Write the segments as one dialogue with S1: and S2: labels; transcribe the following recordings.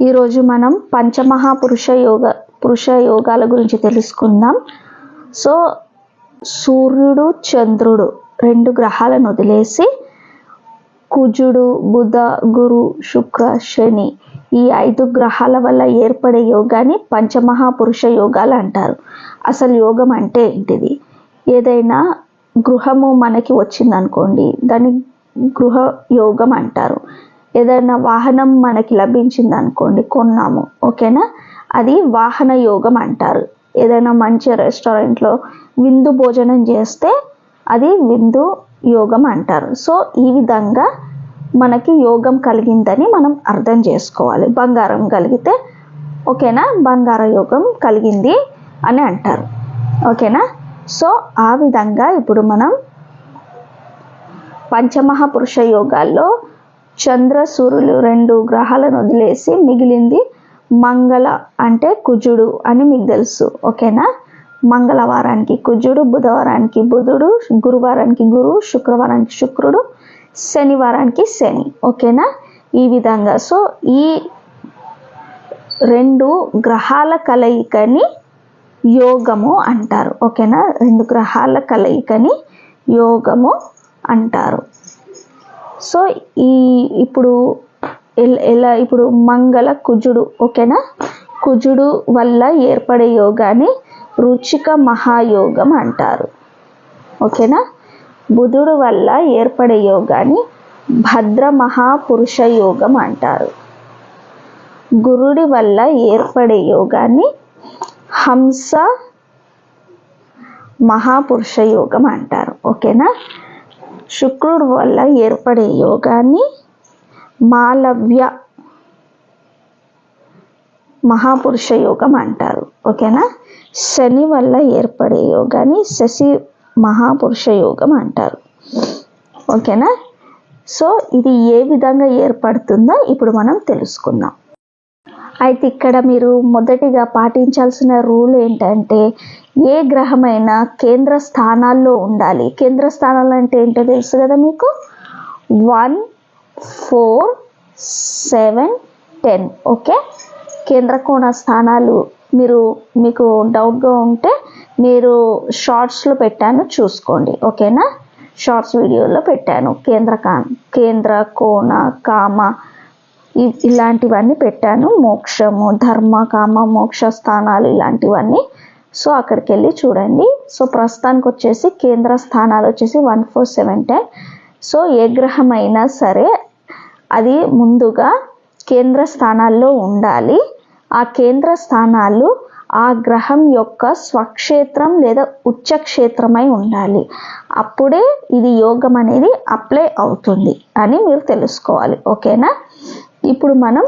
S1: ఈరోజు మనం పంచమహాపురుష యోగ పురుష యోగాల గురించి తెలుసుకుందాం. సో సూర్యుడు చంద్రుడు రెండు గ్రహాలను వదిలేసి కుజుడు బుధ గురు శుక్ర శని ఈ ఐదు గ్రహాల వల్ల ఏర్పడే యోగాన్ని పంచమహాపురుష యోగాలు అంటారు. అసలు యోగం అంటే ఏంటిది? ఏదైనా గృహము మనకి వచ్చిందనుకోండి దాన్ని గృహ యోగం అంటారు. ఏదైనా వాహనం మనకి లభించింది అనుకోండి కొన్నాము. ఓకేనా? అది వాహన యోగం అంటారు. ఏదైనా మంచి రెస్టారెంట్లో విందు భోజనం చేస్తే అది విందు యోగం అంటారు. సో ఈ విధంగా మనకి యోగం కలిగిందని మనం అర్థం చేసుకోవాలి. బంగారం కలిగితే ఓకేనా? బంగార యోగం కలిగింది అని అంటారు. ఓకేనా? సో ఆ విధంగా ఇప్పుడు మనం పంచమహాపురుష యోగాల్లో చంద్ర సూర్యులు రెండు గ్రహాలను వదిలేసి మిగిలింది మంగళ అంటే కుజుడు అని మీకు తెలుసు ఓకేనా? మంగళవారానికి కుజుడు బుధవారానికి బుధుడు గురువారానికి గురువు శుక్రవారానికి శుక్రుడు శనివారానికి శని ఓకేనా? ఈ విధంగా. సో ఈ రెండు గ్రహాల కలయికని యోగము అంటారు ఓకేనా? రెండు గ్రహాల కలయికని యోగము అంటారు. సో ఈ ఇప్పుడు ఎలా ఇప్పుడు మంగళ కుజుడు ఓకేనా? కుజుడు వల్ల ఏర్పడే యోగాన్ని రుచిక మహాయోగం అంటారు. ఓకేనా? బుధుడు వల్ల ఏర్పడే యోగాన్ని భద్ర మహాపురుష యోగం అంటారు. గురుడి వల్ల ఏర్పడే యోగాన్ని హంస మహాపురుష యోగం అంటారు. ఓకేనా? శుక్రుడు వల్ల ఏర్పడే యోగాన్ని మాలవ్య మహాపురుష యోగం అంటారు. ఓకేనా? శని వల్ల ఏర్పడే యోగాన్ని శశి మహాపురుష యోగం అంటారు. ఓకేనా? సో ఇది ఏ విధంగా ఏర్పడుతుందో ఇప్పుడు మనం తెలుసుకుందాం. అయితే ఇక్కడ మీరు మొదటిగా పాటించాల్సిన రూల్ ఏంటంటే ఏ గ్రహమైనా కేంద్ర స్థానాల్లో ఉండాలి. కేంద్ర స్థానాలు అంటే ఏంటో తెలుసు కదా మీకు? One four seven ten. Okay? కేంద్ర కోణ స్థానాలు మీరు మీకు డౌట్గా ఉంటే మీరు షార్ట్స్లో పెట్టాను చూసుకోండి. ఓకేనా? షార్ట్స్ వీడియోలో పెట్టాను. కేంద్ర కా కేంద్ర కోణ కామ ఇలాంటివన్నీ పెట్టాను. మోక్షము ధర్మ కామ మోక్ష స్థానాలు ఇలాంటివన్నీ. సో అక్కడికి వెళ్ళి చూడండి. సో ప్రస్తుతానికి వచ్చేసి కేంద్ర స్థానాలు వచ్చేసి one four seven ten. So ఏ గ్రహం అయినా సరే అది ముందుగా కేంద్ర స్థానాల్లో ఉండాలి. ఆ కేంద్ర స్థానాలు ఆ గ్రహం యొక్క స్వక్షేత్రం లేదా ఉచ్చక్షేత్రమై ఉండాలి. అప్పుడే ఇది యోగం అనేది అప్లై అవుతుంది అని మీరు తెలుసుకోవాలి. ఓకేనా? ఇప్పుడు మనం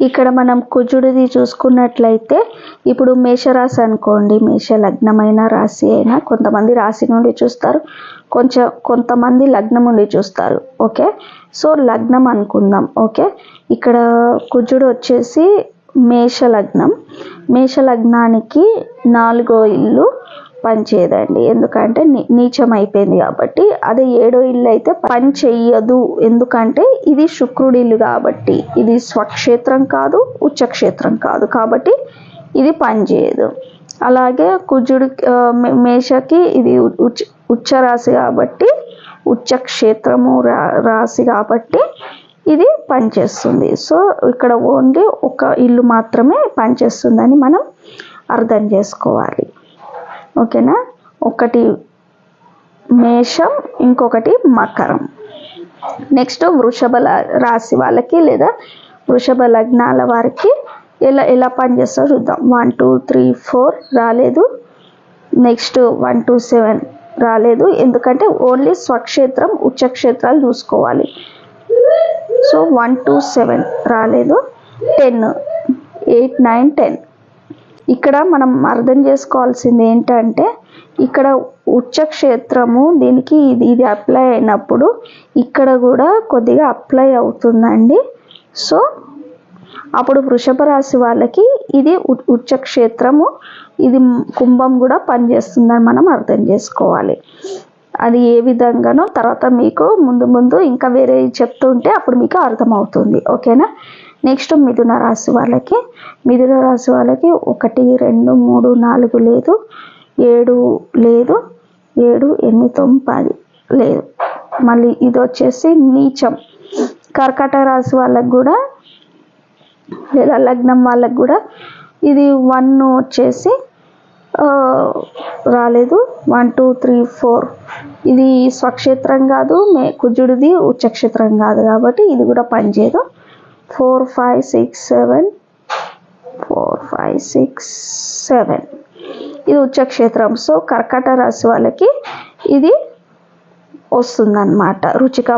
S1: ఇక్కడ మనం కుజుడిది చూసుకున్నట్లయితే ఇప్పుడు మేషరాశి అనుకోండి. మేష లగ్నమైన రాశి అయినా కొంతమంది రాశి నుండి చూస్తారు. కొంచెం కొంతమంది లగ్నం నుండి చూస్తారు. ఓకే? సో లగ్నం అనుకుందాం. ఓకే? ఇక్కడ కుజుడు వచ్చేసి మేష లగ్నం మేష లగ్నానికి నాలుగో ఇల్లు పనిచేయదండి ఎందుకంటే నీచం అయిపోయింది కాబట్టి అదే ఏడో ఇల్లు అయితే పని చెయ్యదు. ఎందుకంటే ఇది శుక్రుడి ఇల్లు కాబట్టి ఇది స్వక్షేత్రం కాదు ఉచ్చక్షేత్రం కాదు కాబట్టి ఇది పని చేయదు. అలాగే కుజుడి మేషకి ఇది ఉచ్చ ఉచ్చరాశి కాబట్టి ఉచ్చక్షేత్రము రా రాశి కాబట్టి ఇది పనిచేస్తుంది సో ఇక్కడ ఓన్లీ ఒక ఇల్లు మాత్రమే పనిచేస్తుందని మనం అర్థం చేసుకోవాలి. ఓకేనా? ఒకటి మేషం ఇంకొకటి మకరం. నెక్స్ట్ వృషభ రాశి వాళ్ళకి లేదా వృషభ లగ్నాల వారికి ఎలా ఎలా పనిచేస్తారో చూద్దాం. వన్ టూ త్రీ ఫోర్ రాలేదు. నెక్స్ట్ వన్ టూ సెవెన్ రాలేదు. ఎందుకంటే ఓన్లీ స్వక్షేత్రం ఉచ్చక్షేత్రాలు చూసుకోవాలి. సో వన్ టూ సెవెన్ రాలేదు. టెన్ ఎయిట్ నైన్ టెన్ ఇక్కడ మనం అర్థం చేసుకోవాల్సింది ఏంటంటే ఇక్కడ ఉచ్చక్షేత్రము దీనికి ఇది ఇది అప్లై అయినప్పుడు ఇక్కడ కూడా కొద్దిగా అప్లై అవుతుందండి. సో అప్పుడు వృషభ రాశి వాళ్ళకి ఇది ఉచ్చక్షేత్రము ఇది కుంభం కూడా పనిచేస్తుందని మనం అర్థం చేసుకోవాలి. అది ఏ విధంగానో తర్వాత మీకు ముందు ముందు ఇంకా వేరే చెప్తుంటే అప్పుడు మీకు అర్థమవుతుంది. ఓకేనా? నెక్స్ట్ మిథున రాశి వాళ్ళకి మిథున రాశి వాళ్ళకి ఒకటి రెండు మూడు నాలుగు లేదు ఏడు లేదు ఏడు ఎనిమిది తొమ్మిది లేదు. మళ్ళీ ఇది వచ్చేసి నీచం. కర్కట రాశి వాళ్ళకి కూడా లేదా లగ్నం వాళ్ళకి కూడా ఇది వన్ వచ్చేసి రాలేదు. One two three four. ఇది స్వక్షేత్రం కాదు మే కుజుడిది ఉచ్చక్షేత్రం కాదు కాబట్టి ఇది కూడా పనిచేయదు. Four five six seven. Four five six seven. ఇది ఉచ్చక్షేత్రం. సో కర్కట రాశి వాళ్ళకి ఇది వస్తుందన్నమాట. రుచిక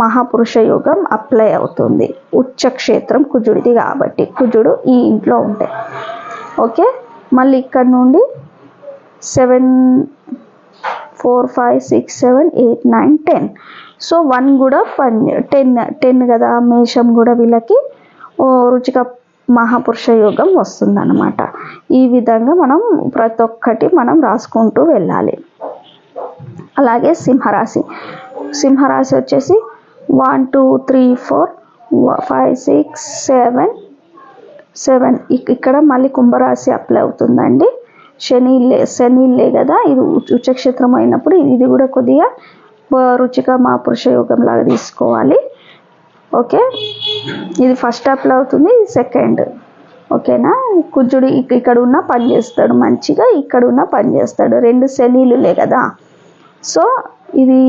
S1: మహాపురుష యోగం అప్లై అవుతుంది. ఉచ్చక్షేత్రం కుజుడిది కాబట్టి. కుజుడు ఈ ఇంట్లో ఉంటాయి ఓకే? మళ్ళీ ఇక్కడ నుండి seven four five six seven eight nine ten. So one కూడా పన్ టెన్ టెన్ కదా మేషం కూడా వీళ్ళకి ఓ రుచిక మహాపురుష యోగం వస్తుందన్నమాట. ఈ విధంగా మనం ప్రతి ఒక్కటి మనం రాసుకుంటూ వెళ్ళాలి. అలాగే సింహరాశి. సింహరాశి వచ్చేసి one two three four five six seven seven. ఇక్కడ మళ్ళీ కుంభరాశి అప్లై అవుతుందండి. శని లే శని లే కదా ఇది ఉచక్షేత్రం ఉచ్చక్షేత్రం అయినప్పుడు ఇది కూడా కొద్దిగా రుచిగా మా పురుష యోగం లాగా తీసుకోవాలి. ఓకే? ఇది ఫస్ట్ అప్లై అవుతుంది సెకండ్ ఓకేనా? కుజుడు ఇక్కడ ఉన్న పని చేస్తాడు మంచిగా ఇక్కడ ఉన్న పని చేస్తాడు. రెండు శనిలులే కదా? సో ఇది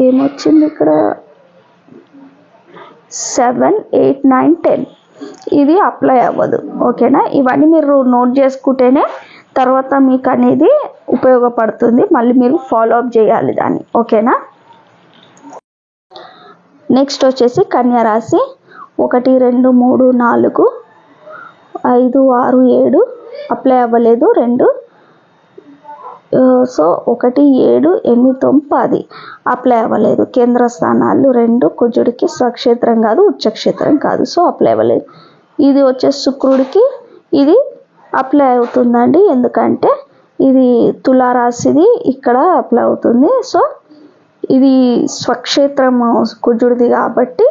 S1: ఏమొచ్చింది ఇక్కడ? సెవెన్ ఎయిట్ నైన్ టెన్ ఇది అప్లై అవ్వదు. ఓకేనా? ఇవన్నీ మీరు నోట్ చేసుకుంటేనే తర్వాత మీకు అనేది ఉపయోగపడుతుంది. మళ్ళీ మీరు ఫాలో అప్ చేయాలి దాన్ని. ఓకేనా? నెక్స్ట్ వచ్చేసి కన్యా రాశి. ఒకటి రెండు మూడు నాలుగు ఐదు ఆరు ఏడు అప్లై అవ్వలేదు. రెండు సో ఒకటి ఏడు ఎనిమిది తొమ్మిది పది అప్లై అవ్వలేదు. కేంద్ర స్థానాలు రెండు కుజుడికి స్వక్షేత్రం కాదు ఉచ్చక్షేత్రం కాదు. సో అప్లై అవ్వలేదు. ఇది వచ్చే శుక్రుడికి ఇది అప్లై అవుతుందండి. ఎందుకంటే ఇది తులారాశిది ఇక్కడ అప్లై అవుతుంది. సో ఇది స్వక్షేత్రం కుజుడిది కాబట్టి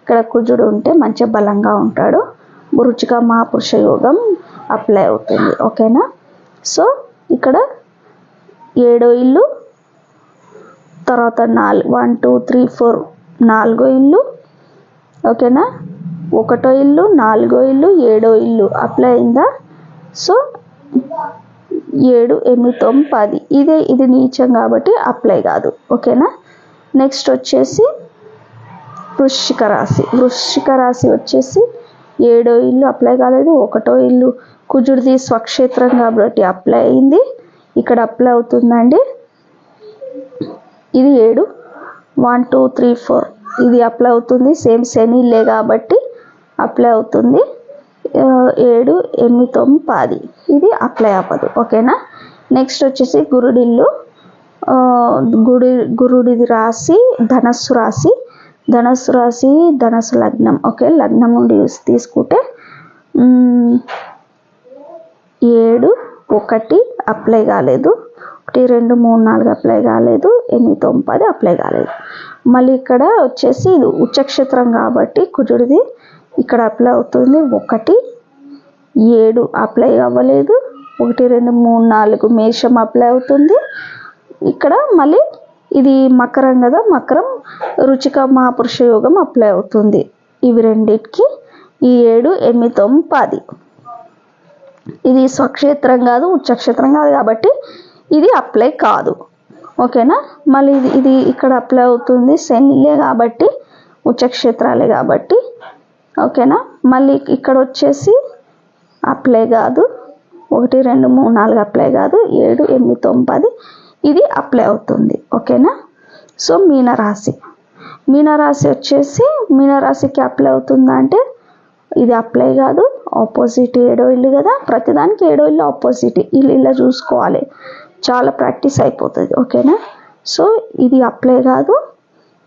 S1: ఇక్కడ కుజుడు ఉంటే మంచి బలంగా ఉంటాడు. రుచిక మహాపురుష యోగం అప్లై అవుతుంది. ఓకేనా? సో ఇక్కడ ఏడో ఇల్లు తర్వాత నాలుగు వన్ టూ త్రీ ఫోర్ నాలుగో ఇల్లు. ఓకేనా? ఒకటో ఇల్లు నాలుగో ఇల్లు ఏడో ఇల్లు. అప్లై అయిందా? సో ఏడు ఎనిమిది తొమ్మిది పది. ఇదే ఇది నీచం కాబట్టి అప్లై కాదు. ఓకేనా? నెక్స్ట్ వచ్చేసి వృశ్చిక రాశి. వృశ్చిక రాశి వచ్చేసి ఏడో ఇల్లు అప్లై కాలేదు ఒకటో ఇల్లు కుజుడిది స్వక్షేత్రం కాబట్టి అప్లై అయింది. ఇక్కడ అప్లై అవుతుందండి. ఇది ఏడు. వన్ టూ త్రీ ఫోర్ ఇది అప్లై అవుతుంది. సేమ్ శనిలే కాబట్టి అప్లై అవుతుంది. ఏడు ఎనిమిది తొమ్మిది పది. ఇది అప్లై అవ్వదు ఓకేనా? నెక్స్ట్ వచ్చేసి గురుడిల్లు. గుడి గురుడిది రాశి ధనస్సు రాశి. ధనస్సు రాశి ధనస్సు లగ్నం. ఓకే? లగ్నం నుండి తీసుకుంటే ఏడు ఒకటి అప్లై కాలేదు. ఒకటి రెండు మూడు నాలుగు అప్లై కాలేదు. ఎనిమిది తొమ్మిది పది అప్లై కాలేదు. మళ్ళీ ఇక్కడ వచ్చేసి ఇది ఉచ్చక్షేత్రం కాబట్టి కుజుడిది ఇక్కడ అప్లై అవుతుంది. ఒకటి ఏడు అప్లై అవ్వలేదు. ఒకటి రెండు మూడు నాలుగు మేషం అప్లై అవుతుంది. ఇక్కడ మళ్ళీ ఇది మకరం కదా మకరం రుచిక మహాపురుష యోగం అప్లై అవుతుంది. ఇవి రెండింటికి ఈ ఏడు ఎనిమిది తొమ్మిది పది ఇది స్వక్షేత్రం కాదు ఉచ్చక్షేత్రం కాదు కాబట్టి ఇది అప్లై కాదు. ఓకేనా మళ్ళీ ఇది ఇది ఇక్కడ అప్లై అవుతుంది శనిలే కాబట్టి ఉచ్చక్షేత్రాలే కాబట్టి ఓకేనా? మళ్ళీ ఇక్కడ వచ్చేసి అప్లై కాదు. ఒకటి రెండు మూడు నాలుగు అప్లై కాదు. ఏడు ఎనిమిది తొమ్మిది ఇది అప్లై అవుతుంది. ఓకేనా? సో మీనరాశి. మీనరాశి వచ్చేసి మీనరాశికి అప్లై అవుతుందా అంటే ఇది అప్లై కాదు. ఆపోజిట్ ఏడో ఇల్లు కదా. ప్రతిదానికి ఏడో ఇల్లు ఆపోజిట్. ఇల్లు ఇలా చూసుకోవాలి. చాలా ప్రాక్టీస్ అయిపోతుంది. ఓకేనా? సో ఇది అప్లై కాదు.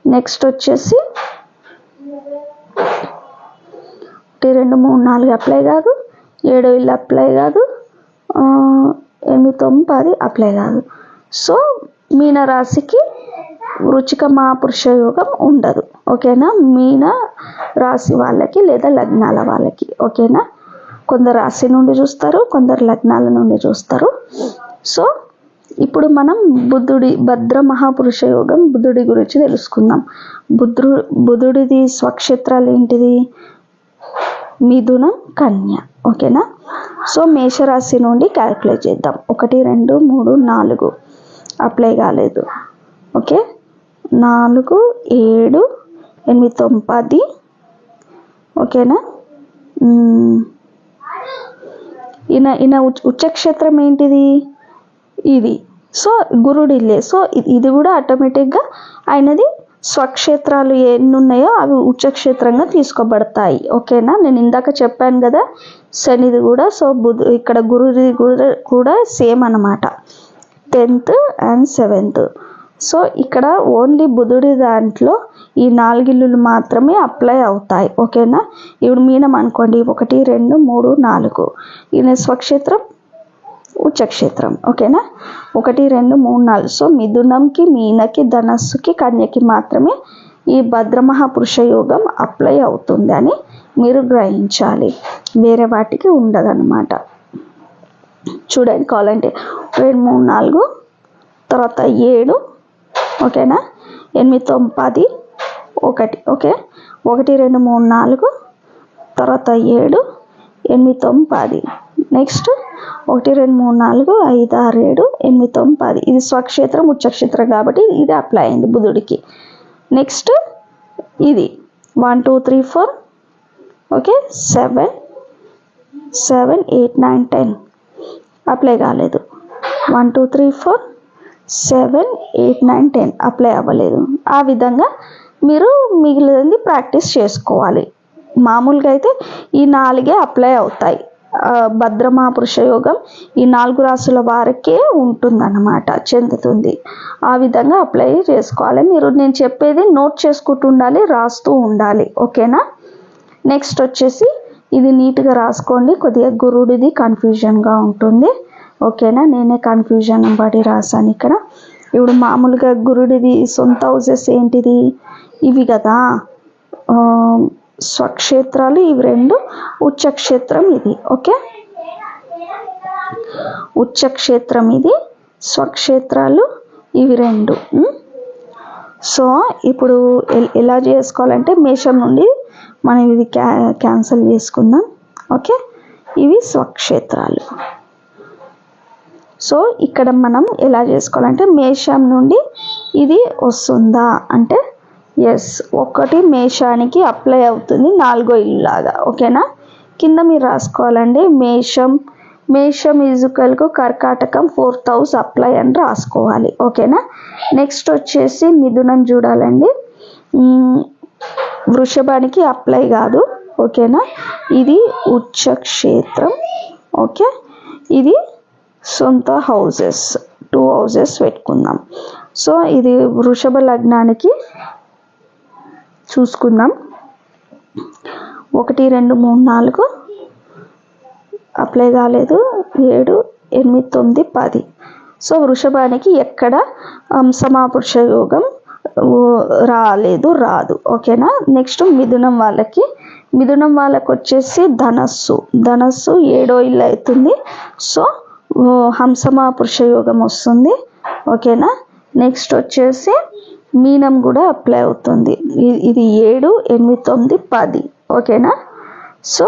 S1: నెక్స్ట్ వచ్చేసి ఒకటి రెండు మూడు నాలుగు అప్లై కాదు. ఏడో ఇల్లు అప్లై కాదు. ఎనిమిది తొమ్మిది పది అప్లై కాదు. సో మీనరాశికి రుచిక మహాపురుష యోగం ఉండదు. ఓకేనా? మీన రాశి వాళ్ళకి లేదా లగ్నాల వాళ్ళకి. ఓకేనా? కొందరు రాశి నుండి చూస్తారు కొందరు లగ్నాల నుండి చూస్తారు. సో ఇప్పుడు మనం బుద్ధుడి భద్ర మహాపురుష యోగం బుద్ధుడి గురించి తెలుసుకుందాం. బుద్ధుడు బుధుడిది స్వక్షేత్రాలు ఏంటిది? మిథున కన్య. ఓకేనా? సో మేషరాశి నుండి క్యాలిక్యులేట్ చేద్దాం. ఒకటి రెండు మూడు నాలుగు. అప్లై కాలేదు. ఓకే? నాలుగు ఏడు ఎనిమిది తొమ్మిది పది. ఓకేనా? ఈయన ఈయన ఉచ్ ఉచ్చక్షేత్రం ఏంటిది? ఇది. సో గురుడిల్లే. సో ఇది కూడా ఆటోమేటిక్గా ఆయనది స్వక్షేత్రాలు ఎన్ని ఉన్నాయో అవి ఉచ్చక్షేత్రంగా తీసుకోబడతాయి. ఓకేనా? నేను ఇందాక చెప్పాను కదా శనిది కూడా సో బుధ ఇక్కడ గురుది కూడా కూడా సేమ్ అన్నమాట. Tenth and seventh. సో ఇక్కడ ఓన్లీ బుధుడి దాంట్లో ఈ నాలుగిల్లులు మాత్రమే అప్లై అవుతాయి. ఓకేనా? ఇప్పుడు మీనం అనుకోండి. ఒకటి రెండు మూడు నాలుగు. ఈయన స్వక్షేత్రం ఉచ్చక్షేత్రం ఓకేనా? ఒకటి రెండు మూడు నాలుగు. సో మిథునంకి మీనకి ధనస్సుకి కన్యకి మాత్రమే ఈ భద్రమహాపురుష యోగం అప్లై అవుతుంది అని మీరు గ్రహించాలి. వేరే వాటికి ఉండదన్నమాట. చూడండి కావాలంటే రెండు మూడు నాలుగు తర్వాత ఏడు ఓకేనా? ఎనిమిది తొమ్మిది పది ఒకటి ఓకే? ఒకటి రెండు మూడు నాలుగు తర్వాత ఏడు ఎనిమిది తొమ్మిది పది. నెక్స్ట్ ఒకటి రెండు మూడు నాలుగు ఐదు ఆరు ఏడు ఎనిమిది తొమ్మిది పది. ఇది స్వక్షేత్రం ఉచ్చక్షేత్రం కాబట్టి ఇది అప్లై అయింది బుధుడికి. నెక్స్ట్ ఇది one two three four okay seven seven eight nine ten apply కాలేదు. One two three four seven eight nine ten apply అవ్వలేదు. ఆ విధంగా మీరు మిగిలింది ప్రాక్టీస్ చేసుకోవాలి. మామూలుగా అయితే ఈ నాలుగే అప్లై అవుతాయి. భద్రమా పురుషయోగం ఈ నాలుగు రాసుల వారికే ఉంటుందన్నమాట చెందుతుంది. ఆ విధంగా అప్లై చేసుకోవాలి. మీరు నేను చెప్పేది నోట్ చేసుకుంటూ ఉండాలి రాస్తూ ఉండాలి. ఓకేనా నెక్స్ట్ వచ్చేసి ఇది నీట్గా రాసుకోండి. కొద్దిగా గురుడిది కన్ఫ్యూజన్గా ఉంటుంది. ఓకేనా నేనే కన్ఫ్యూజన్ పడి రాశాను ఇక్కడ. ఇప్పుడు మామూలుగా గురుడిది సొంత హౌసెస్ ఏంటిది? ఇవి కదా. స్వక్షేత్రాలు ఇవి రెండు. ఉచ్చక్షేత్రం ఇది ఓకే? ఉచ్చక్షేత్రం ఇది స్వక్షేత్రాలు ఇవి రెండు. సో ఇప్పుడు ఎలా చేసుకోవాలంటే మేషం నుండి మనం ఇది క్యా క్యాన్సిల్ చేసుకుందాం ఓకే? ఇవి స్వక్షేత్రాలు. సో ఇక్కడ మనం ఎలా చేసుకోవాలంటే మేషం నుండి ఇది వస్తుందా అంటే ఎస్ ఒకటి మేషానికి అప్లై అవుతుంది నాలుగో ఇల్లు లాగా ఓకేనా? కింద మీరు రాసుకోవాలండి మేషం. మేషం ఈజుకల్కు కర్కాటకం ఫోర్త్ హౌస్ అప్లై అని రాసుకోవాలి. ఓకేనా? నెక్స్ట్ వచ్చేసి మిథునం చూడాలండి. వృషభానికి అప్లై కాదు. ఓకేనా? ఇది ఉచ్చక్షేత్రం. ఓకే? ఇది సొంత హౌజెస్ టూ హౌజెస్ పెట్టుకుందాం. సో ఇది వృషభ లగ్నానికి చూసుకుందాం. ఒకటి రెండు మూడు నాలుగు. అప్లై కాలేదు. ఏడు ఎనిమిది తొమ్మిది పది. సో వృషభానికి ఎక్కడ సమాపురుష యోగం రాలేదు రాదు. ఓకేనా? నెక్స్ట్ మిథునం వాళ్ళకి. మిథునం వాళ్ళకి వచ్చేసి ధనస్సు. ధనస్సు ఏడో ఇల్లు అవుతుంది. సో హంసమా పురుష యోగం వస్తుంది. ఓకేనా? నెక్స్ట్ వచ్చేసి మీనం కూడా అప్లై అవుతుంది. ఇది ఏడు ఎనిమిది తొమ్మిది పది. ఓకేనా? సో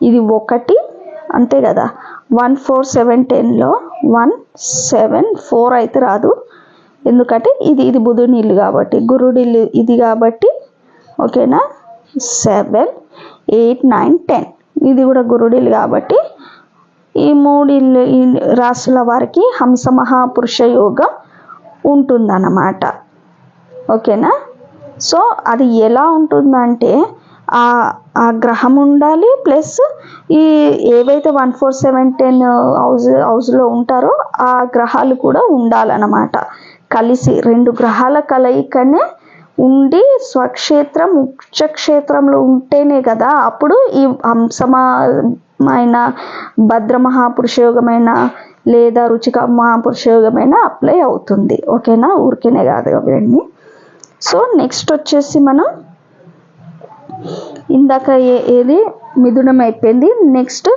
S1: ఇది ఒకటి అంతే కదా? వన్ ఫోర్ సెవెన్ టెన్లో వన్ సెవెన్ ఫోర్ అయితే రాదు. ఎందుకంటే ఇది ఇది బుధుని ఇల్లు కాబట్టి గురుడి ఇల్లు ఇది కాబట్టి ఓకేనా? Seven eight nine ten. ఇది కూడా గురుడిల్లు కాబట్టి ఈ మూడు ఇల్లు రాసుల వారికి హంస మహాపురుష యోగం ఉంటుందన్నమాట. ఓకేనా? సో అది ఎలా ఉంటుందంటే ఆ ఆ గ్రహం ఉండాలి ప్లస్ ఈ ఏవైతే one four seven ten house హౌస్లో ఉంటారో ఆ గ్రహాలు కూడా ఉండాలన్నమాట. కలిసి రెండు గ్రహాల కలయికనే ఉండి స్వక్షేత్రం ఉచ్చక్షేత్రంలో ఉంటేనే కదా అప్పుడు ఈ అంశమైన భద్రమహాపురుషయోగమైన లేదా రుచిక మహాపురుష అప్లై అవుతుంది. ఓకేనా? ఊరికేనే కాదు అవన్నీ సో నెక్స్ట్ వచ్చేసి మనం ఇందాక ఏ ఏది? మిథునం అయిపోయింది. నెక్స్ట్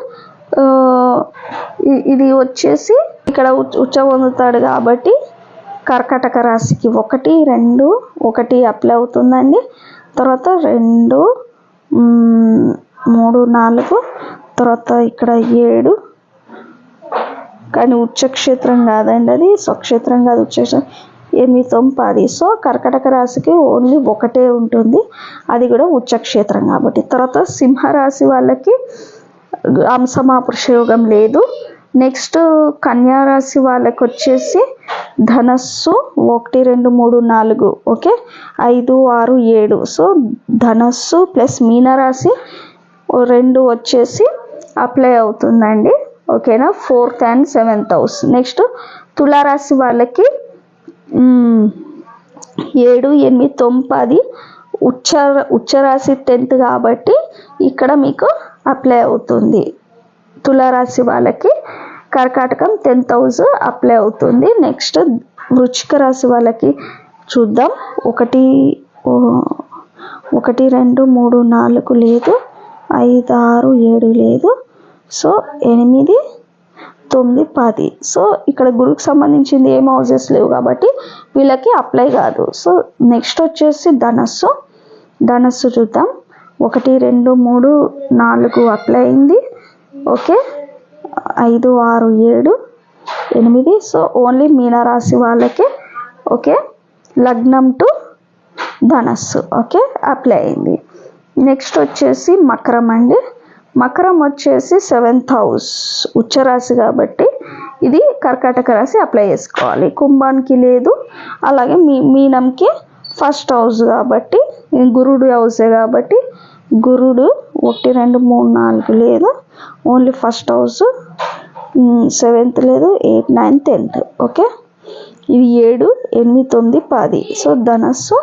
S1: ఇది వచ్చేసి ఇక్కడ ఉచ్చ పొందుతాడు కాబట్టి కర్కటక రాశికి ఒకటి రెండు ఒకటి అప్లై అవుతుందండి. తర్వాత రెండు మూడు నాలుగు తర్వాత ఇక్కడ ఏడు కానీ ఉచ్చక్షేత్రం కాదండి అది. స్వక్షేత్రం కాదు ఉచ్చక్షేత్రం. ఎనిమిది తొమ్మిది పది. సో కర్కటక రాశికి ఓన్లీ ఒకటే ఉంటుంది. అది కూడా ఉచ్చక్షేత్రం కాబట్టి. తర్వాత సింహరాశి వాళ్ళకి అంశమాపురుష యోగం లేదు. నెక్స్ట్ కన్యారాశి వాళ్ళకి వచ్చేసి ధనస్సు ఒకటి రెండు మూడు నాలుగు ఓకే? ఐదు ఆరు ఏడు. సో ధనస్సు ప్లస్ మీనరాశి ఓ రెండు వచ్చేసి అప్లై అవుతుందండి. ఓకేనా? Fourth and seventh house next తులారాశి వాళ్ళకి ఏడు ఎనిమిది తొమ్మిది ఉచ్చ ఉచ్చరాశి టెన్త్ కాబట్టి ఇక్కడ మీకు అప్లై అవుతుంది. తులారాశి వాళ్ళకి కర్కాటకం టెన్త్ హౌస్ అప్లై అవుతుంది. నెక్స్ట్ వృచ్చిక రాశి వాళ్ళకి చూద్దాం. ఒకటి ఒకటి రెండు మూడు నాలుగు లేదు. ఐదు ఆరు ఏడు లేదు. సో ఎనిమిది తొమ్మిది పది. సో ఇక్కడ గురుకు సంబంధించింది ఏం హౌజెస్ లేవు కాబట్టి వీళ్ళకి అప్లై కాదు. సో నెక్స్ట్ వచ్చేసి ధనస్సు. ధనస్సు చూద్దాం. ఒకటి రెండు మూడు నాలుగు అప్లై అయింది. ఓకే. ఐదు ఆరు ఏడు ఎనిమిది. సో ఓన్లీ మీనరాశి వాళ్ళకే ఓకే. లగ్నం టు ధనస్సు ఓకే అప్లై అయింది. నెక్స్ట్ వచ్చేసి మకరం అండి. మకరం వచ్చేసి సెవెంత్ హౌస్ ఉచ్చరాశి కాబట్టి ఇది కర్కాటక రాశి అప్లై చేసుకోవాలి. కుంభానికి లేదు. అలాగే మీ మీనంకి ఫస్ట్ హౌస్ కాబట్టి గురుడు హౌసే కాబట్టి గురుడు ఒకటి రెండు మూడు నాలుగు లేదు. ఓన్లీ ఫస్ట్ హౌస్ సెవెంత్ లేదు ఎయిత్ నైన్ టెన్త్. ఓకే? ఇవి ఏడు ఎనిమిది తొమ్మిది పది. సో ధనస్సు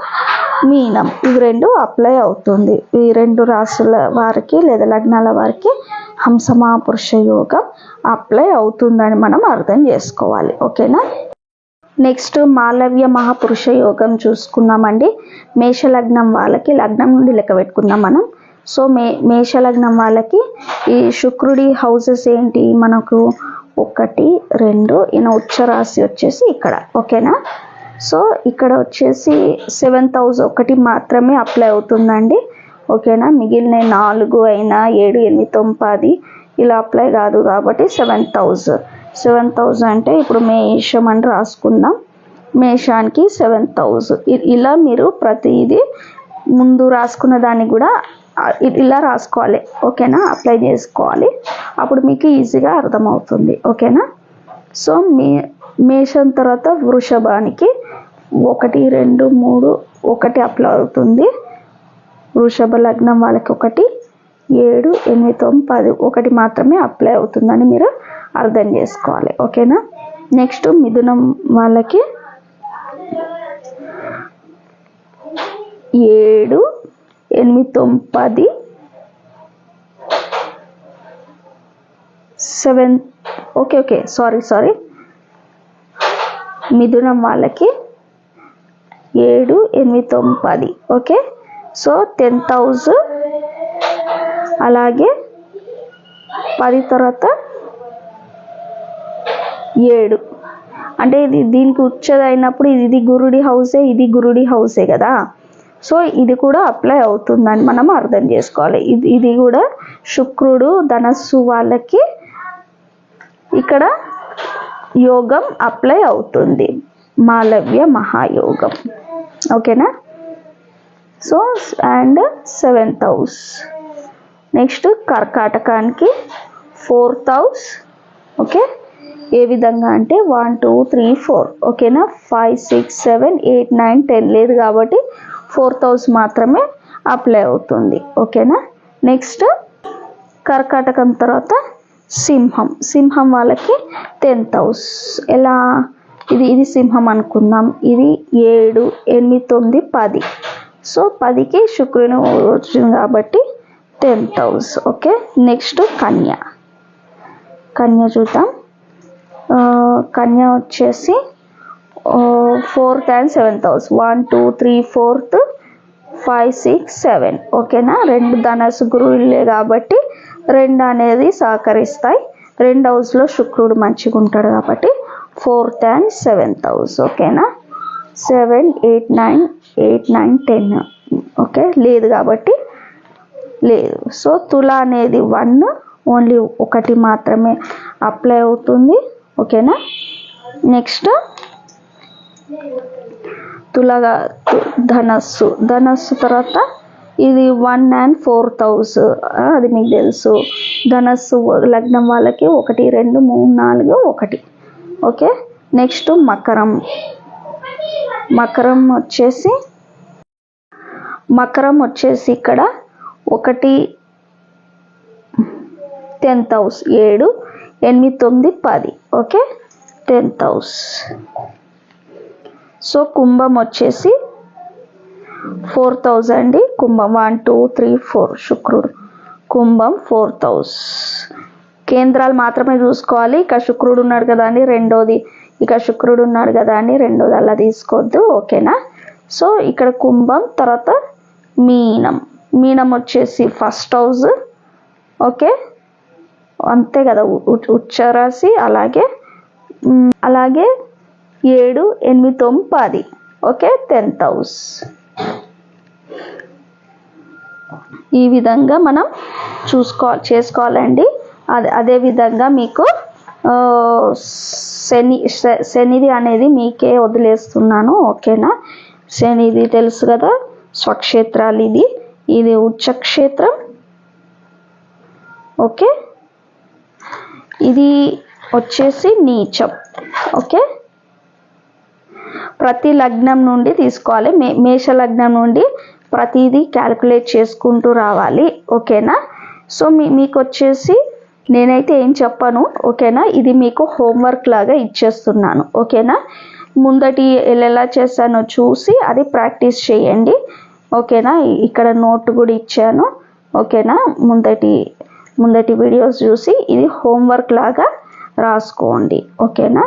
S1: మీనం. ఇవి రెండు అప్లై అవుతుంది. ఈ రెండు రాసుల వారికి లేదా లగ్నాల వారికి హంసమహాపురుష యోగం అప్లై అవుతుందని మనం అర్థం చేసుకోవాలి. ఓకేనా? నెక్స్ట్ మాలవ్య మహాపురుష యోగం చూసుకుందామండి. మేషలగ్నం వాళ్ళకి లగ్నం నుండి లెక్క పెట్టుకుందాం మనం. సో మే మేషలగ్నం వాళ్ళకి ఈ శుక్రుడి హౌసెస్ ఏంటి? మనకు ఒకటి రెండు ఈయన ఉచ్చరాశి వచ్చేసి ఇక్కడ ఓకేనా? సో ఇక్కడ వచ్చేసి సెవెన్ హౌస్ ఒకటి మాత్రమే అప్లై అవుతుందండి ఓకేనా? మిగిలిన నాలుగు అయినా ఏడు ఎనిమిది తొమ్మిది పది ఇలా అప్లై కాదు కాబట్టి సెవెన్ థౌజండ్. సెవెన్ హౌస్ అంటే ఇప్పుడు మేషం అని రాసుకుందాం. మేషానికి సెవెన్ థౌజండ్. ఇలా మీరు ప్రతిదీ ముందు రాసుకున్న దాన్ని కూడా ఇలా రాసుకోవాలి. ఓకేనా? అప్లై చేసుకోవాలి. అప్పుడు మీకు ఈజీగా అర్థమవుతుంది. ఓకేనా? సో మీ మేషం తర్వాత వృషభానికి ఒకటి రెండు మూడు ఒకటి అప్లై అవుతుంది. వృషభ లగ్నం వాళ్ళకి ఒకటి ఏడు ఎనిమిది తొమ్మిది పది ఒకటి మాత్రమే అప్లై అవుతుందని మీరు అర్థం చేసుకోవాలి. ఓకేనా? నెక్స్ట్ మిథునం వాళ్ళకి ఏడు ఎనిమిది తొమ్మిది పది seven okay okay sorry sorry. మిథునం వాళ్ళకి ఏడు ఎనిమిది తొమ్మిది పది ఓకే. So ten thousand. అలాగే పది తర్వాత ఏడు. అంటే ఇది దీనికి ఉచ్చది అయినప్పుడు ఇది ఇది గురుడి హౌసే ఇది గురుడి హౌసే కదా. సో ఇది కూడా అప్లై అవుతుందని మనం అర్థం చేసుకోవాలి. ఇది ఇది కూడా శుక్రుడు ధనస్సు వాళ్ళకి ఇక్కడ యోగం అప్లై అవుతుంది. మాలవ్య మహాయోగం. ఓకేనా? So and seventh house next కర్కాటకానికి fourth house okay? ఏ విధంగా అంటే వన్ టూ త్రీ ఫోర్ ఓకేనా? Five six seven eight nine ten లేదు కాబట్టి ఫోర్ థౌజండ్ మాత్రమే అప్లై అవుతుంది. ఓకేనా? నెక్స్ట్ కర్కాటకం తర్వాత సింహం. సింహం వాళ్ళకి టెన్ హౌస్. ఎలా? ఇది ఇది సింహం అనుకుందాం. ఇది ఏడు ఎనిమిది తొమ్మిది పది. సో పదికి శుక్రుని వచ్చింది కాబట్టి టెన్ హౌస్. ఓకే? నెక్స్ట్ కన్య. కన్య చూద్దాం. కన్యా వచ్చేసి fourth and seventh house one two three fourth five six seven ఓకేనా రెండు ధనసు గురువులే కాబట్టి రెండు అనేది సహకరిస్తాయి. రెండు హౌస్లో శుక్రుడు మంచిగా ఉంటాడు కాబట్టి ఫోర్త్ అండ్ సెవెంత్ హౌస్ ఓకేనా seven eight nine eight nine ten okay లేదు కాబట్టి లేదు. సో తుల అనేది వన్ ఓన్లీ ఒకటి మాత్రమే అప్లై అవుతుంది. ఓకేనా నెక్స్ట్ తులగా ధనస్సు. ధనస్సు తర్వాత ఇది వన్ అండ్ ఫోర్త్ హౌస్ అది మీకు తెలుసు. ధనస్సు లగ్నం వాళ్ళకి ఒకటి రెండు మూడు నాలుగు ఒకటి. ఓకే? నెక్స్ట్ మకరం. మకరం వచ్చేసి మకరం వచ్చేసి ఇక్కడ ఒకటి టెన్త్ హౌస్ ఏడు ఎనిమిది తొమ్మిది పది. ఓకే? టెన్త్ హౌస్ సో కుంభం వచ్చేసి ఫోర్ థౌజండ్ కుంభం. One two three four. శుక్రుడు. కుంభం ఫోర్త్ థౌజ్ కేంద్రాలు మాత్రమే చూసుకోవాలి. ఇక శుక్రుడు ఉన్నాడు కదా అని రెండోది. ఇక శుక్రుడు ఉన్నాడు కదా అని రెండోది. అలా తీసుకోవద్దు. ఓకేనా? సో ఇక్కడ కుంభం తర్వాత మీనం. మీనం వచ్చేసి ఫస్ట్ హౌస్. ఓకే? అంతే కదా. ఉ- అలాగే అలాగే ఏడు ఎనిమిది తొమ్మిది పది. Okay tenth house. ఈ విధంగా మనం చూసుకోవాలి చేసుకోవాలండి. అదే అదే విధంగా మీకు శని శ- శనిది అనేది మీకే వదిలేస్తున్నాను. ఓకేనా? శనిది తెలుసు కదా? స్వక్షేత్రాలు ఇది. ఇది ఉచ్చక్షేత్రం. ఓకే? ఇది వచ్చేసి నీచం. ఓకే? ప్రతి లగ్నం నుండి తీసుకోవాలి. మే మేష లగ్నం నుండి ప్రతిదీ క్యాలిక్యులేట్ చేసుకుంటూ రావాలి. ఓకేనా? సో మీ మీకు వచ్చేసి నేనైతే ఏం చెప్పను. ఓకేనా? ఇది మీకు హోంవర్క్ లాగా ఇచ్చేస్తున్నాను. ఓకేనా? ముందటి ఎలా చేశానో చూసి అది ప్రాక్టీస్ చేయండి. ఓకేనా? ఇక్కడ నోట్ కూడా ఇచ్చాను. ఓకేనా? ముందటి ముందటి వీడియోస్ చూసి ఇది హోంవర్క్ లాగా రాసుకోండి. ఓకేనా?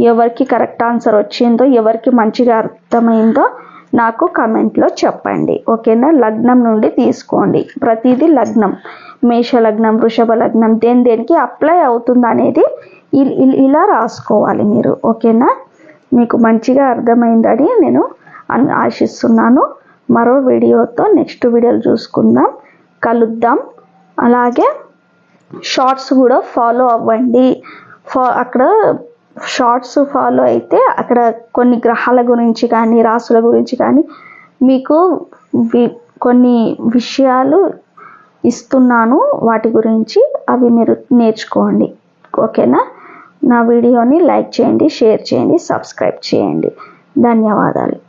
S1: ఎవరికి కరెక్ట్ ఆన్సర్ వచ్చిందో ఎవరికి మంచిగా అర్థమైందో నాకు కమెంట్లో చెప్పండి. ఓకేనా? లగ్నం నుండి తీసుకోండి. ప్రతిదీ లగ్నం. మేష లగ్నం వృషభ లగ్నం దేని దేనికి అప్లై అవుతుంది అనేది ఇలా రాసుకోవాలి మీరు. ఓకేనా? మీకు మంచిగా అర్థమైందని నేను అన్- ఆశిస్తున్నాను. మరో వీడియోతో నెక్స్ట్ వీడియోలు చూసుకుందాం. కలుద్దాం. అలాగే షార్ట్స్ కూడా ఫాలో అవ్వండి. ఫా అక్కడ షార్ట్స్ ఫాలో అయితే అక్కడ కొన్ని గ్రహాల గురించి కానీ రాసుల గురించి కానీ మీకు వి- కొన్ని విషయాలు ఇస్తున్నాను. వాటి గురించి అవి మీరు నేర్చుకోండి. ఓకేనా? నా వీడియోని లైక్ చేయండి షేర్ చేయండి సబ్స్క్రైబ్ చేయండి. ధన్యవాదాలు.